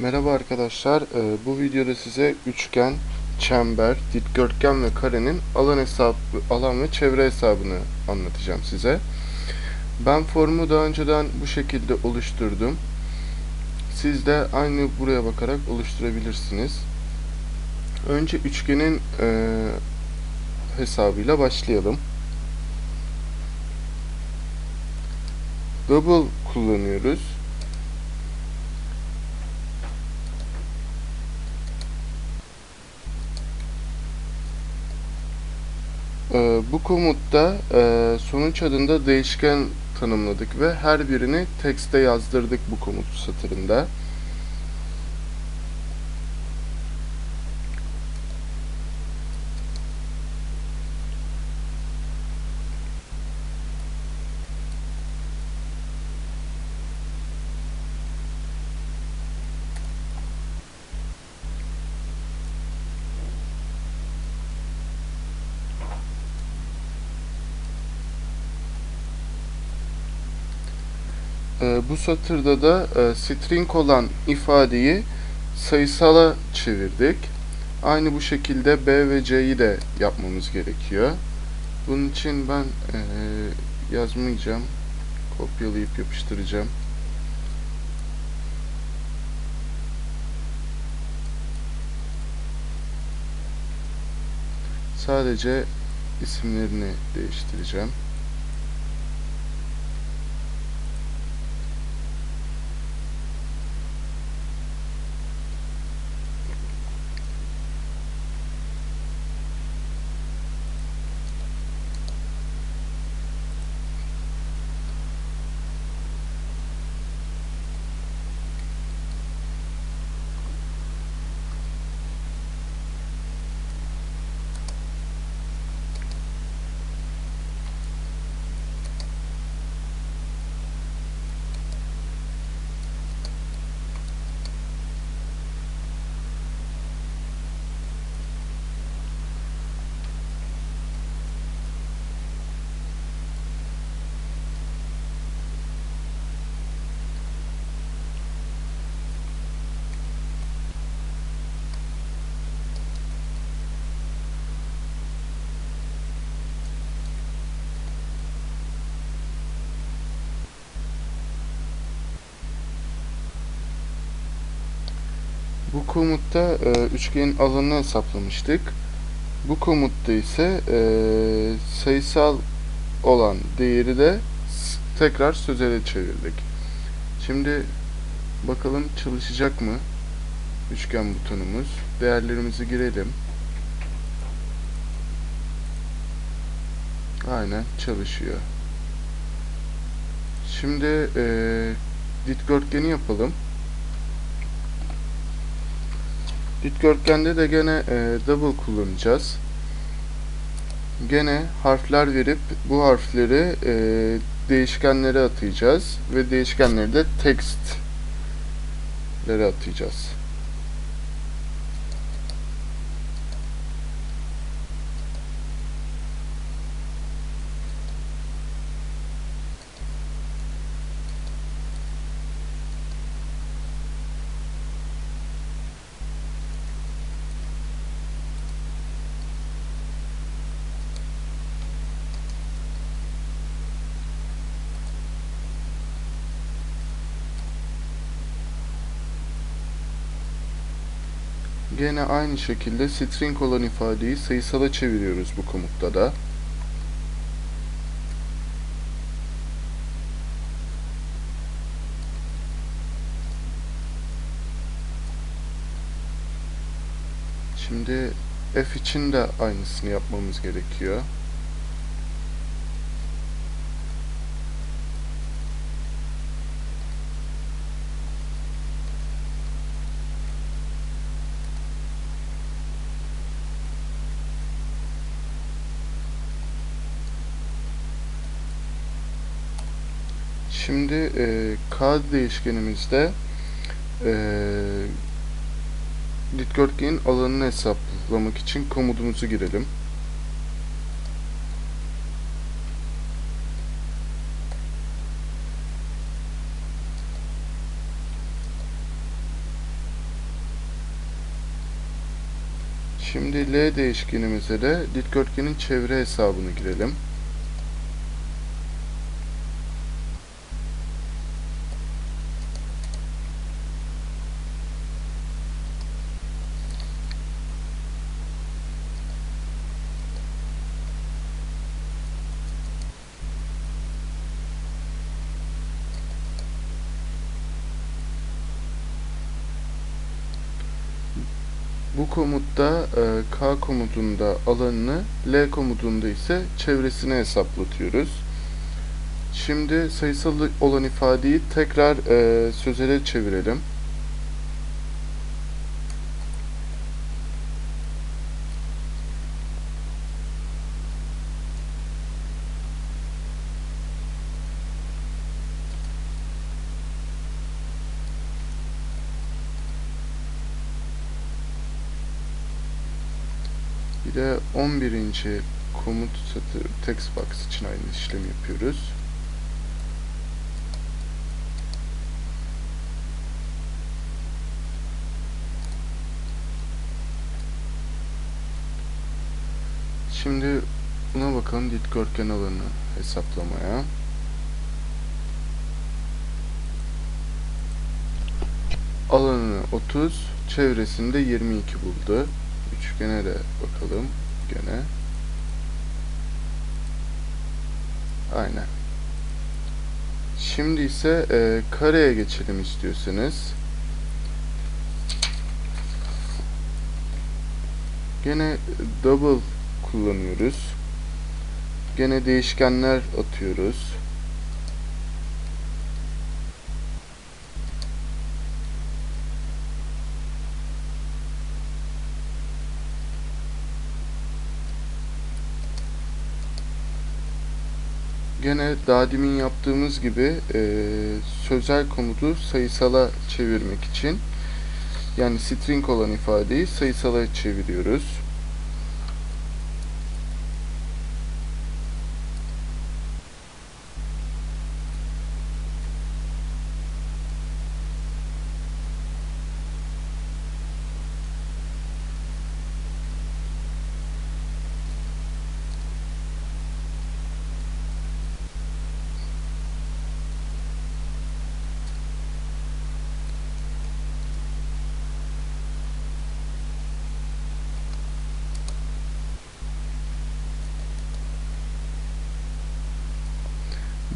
Merhaba arkadaşlar. Ee, bu videoda size üçgen, çember, dikdörtgen ve karenin alan hesabı, alan ve çevre hesabını anlatacağım size. Ben formu daha önceden bu şekilde oluşturdum. Siz de aynı buraya bakarak oluşturabilirsiniz. Önce üçgenin e, hesabıyla başlayalım. Double kullanıyoruz. Ee, bu komutta e, sonuç adında değişken tanımladık ve her birini tekste yazdırdık bu komut satırında. Ee, bu satırda da e, string olan ifadeyi sayısala çevirdik. Aynı bu şekilde B ve C'yi de yapmamız gerekiyor. Bunun için ben e, yazmayacağım. Kopyalayıp yapıştıracağım. Sadece isimlerini değiştireceğim. Bu komutta e, üçgenin alanını hesaplamıştık. Bu komutta ise e, sayısal olan değeri de tekrar sözele çevirdik. Şimdi bakalım çalışacak mı üçgen butonumuz. Değerlerimizi girelim. Aynen çalışıyor. Şimdi e, dikdörtgeni yapalım. Dikdörtgende de gene e, double kullanacağız. Gene harfler verip bu harfleri e, değişkenlere atayacağız ve değişkenleri de textlere atayacağız. Gene aynı şekilde string olan ifadeyi sayısala çeviriyoruz bu komutta da. Şimdi f için de aynısını yapmamız gerekiyor. Şimdi e, K değişkenimizde e, dikdörtgenin alanını hesaplamak için komutumuzu girelim. Şimdi L değişkenimize de dikdörtgenin çevre hesabını girelim. Bu komutta e, K komutunda alanını, L komutunda ise çevresini hesaplatıyoruz. Şimdi sayısal olan ifadeyi tekrar e, sözele çevirelim. Bir de 11. komut satır text box için aynı işlemi yapıyoruz. Şimdi buna bakalım dikdörtgen alanı hesaplamaya. Alanını 30, çevresinde 22 buldu. Üçgene de bakalım gene. Aynen. Şimdi ise e, kareye geçelim istiyorsanız. Gene double kullanıyoruz. Gene değişkenler atıyoruz. Gene daha demin yaptığımız gibi e, sözel komutu sayısala çevirmek için yani string olan ifadeyi sayısala çeviriyoruz.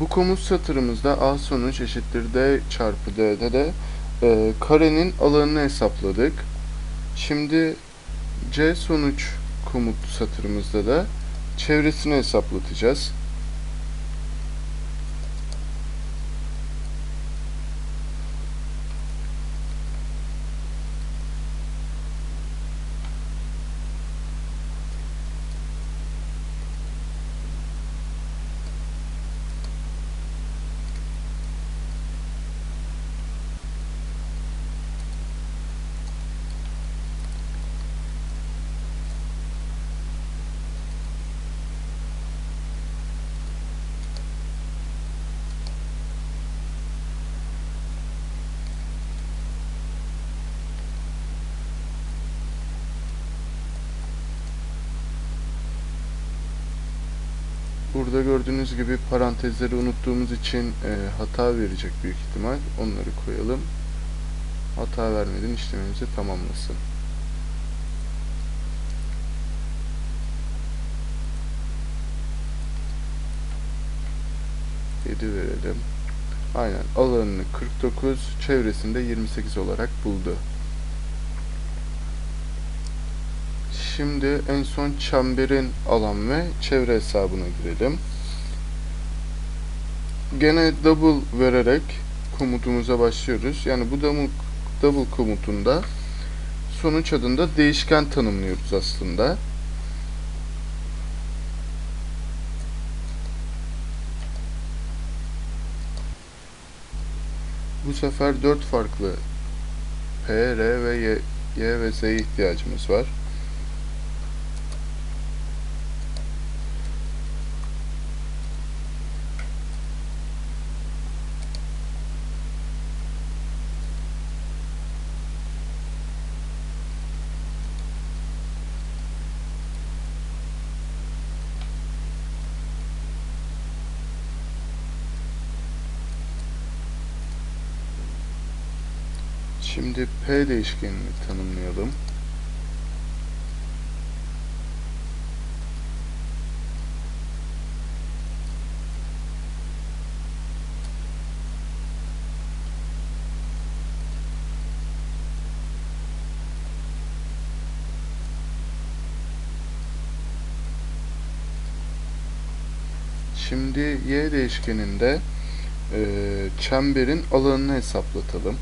Bu komut satırımızda A sonuç eşittir D çarpı D'de de e, karenin alanını hesapladık. Şimdi C sonuç komut satırımızda da çevresini hesaplatacağız. Burada gördüğünüz gibi parantezleri unuttuğumuz için e, hata verecek büyük ihtimal. Onları koyalım. Hata vermeden işlemimizi tamamlasın. Yedi verelim. Aynen alanını 49, çevresinde 28 olarak buldu. Şimdi en son çemberin alan ve çevre hesabına girelim. Gene double vererek komutumuza başlıyoruz. Yani bu double, double komutunda sonuç adında değişken tanımlıyoruz aslında. Bu sefer 4 farklı P, R ve Y, Y ve Z'ye ihtiyacımız var. Şimdi P değişkenini tanımlayalım. Şimdi y değişkeninde eee, çemberin alanını hesaplatalım.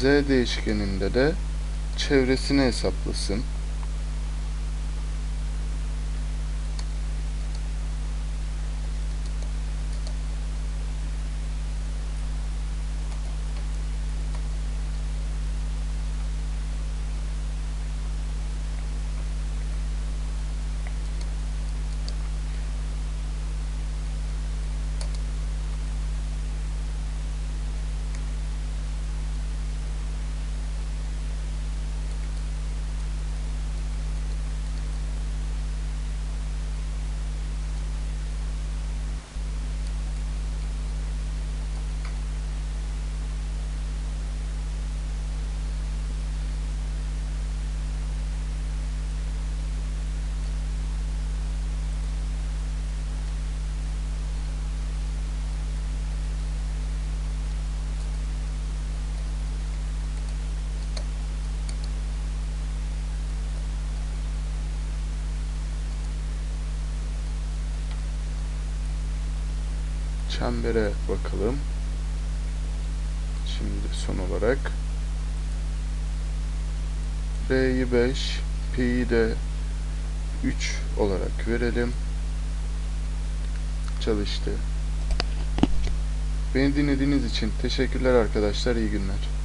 Z değişkeninde de çevresini hesaplasın. Çembere bakalım. Şimdi son olarak R'yi 5, P'yi de 3 olarak verelim. Çalıştı. Beni dinlediğiniz için teşekkürler arkadaşlar. İyi günler.